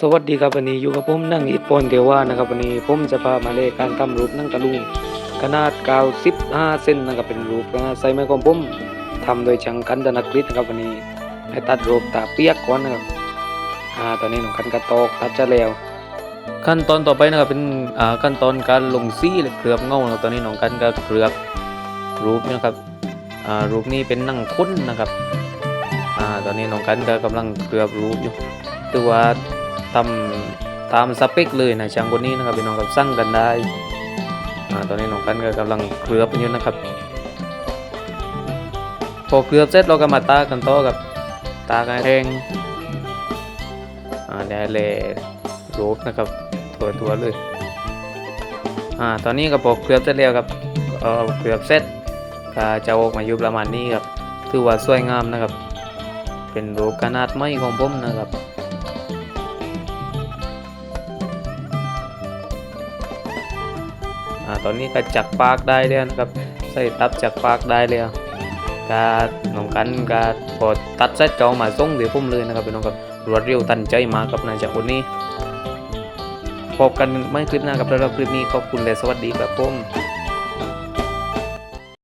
สวัสดีครับวันนี้อยู่กับผมนั่งอิดปอนเทว่านะครับวันนี้ผมจะพามาเล่นการทำรูปนั่งตะลุงขนาด95เซนนะครับเป็นรูปขนาดไซส์ไม้ของผมทำโดยช่างกันธนกฤษนะครับวันนี้ให้ตัดรูปตาเปียกก่อนนะครับอ่าตอนนี้หน้องกันกระตอกตัดจะแล้ว ขั้นตอนต่อไปนะครับเป็นอ่าขั้นตอนการลงสีหรือเคลือบเงานะครับตอนนี้หน้องกันก็เคลือบรูปนะครับอ่ารูปนี้เป็นนั่งคุ้นนะครับอ่าตอนนี้หน้องกันก็กำลังเคลือบรูปอยู่คือว่า ทำตามสเปคเลยนะช่างคนนี้นะครับพี่น้องกับสั่งกันได้อ่าตอนนี้น้องกันก็กำลังเคลือบอยู่นะครับ พอเคลือบเสร็จเราก็มาตากันต่อกับตากันแห้งอ่าได้เลยรูปนะครับตัวตัวๆเลยอ่าตอนนี้ก็พอเคลือบเสร็จแล้วครับเอ่อเคลือบเสร็จก็จะออกมาอยู่ประมาณนี้ครับถือว่าสวยงามนะครับ เป็นรูปขนาดไม้ของผมนะครับ อ่าตอนนี้ก็จักปากได้แล้วนะครับ ใส่ตับจักปากได้แล้วก็น้องกันก็พอตัดเสร็จก็เอามาส่งเดี๋ยวผมเลยนะครับพี่น้องครับรวดเร็วตันใจมากกับนายจากคนนี้พบกันไม่คลิปหน้ากับเราคลิปนี้ขอบคุณและสวัสดีครับผม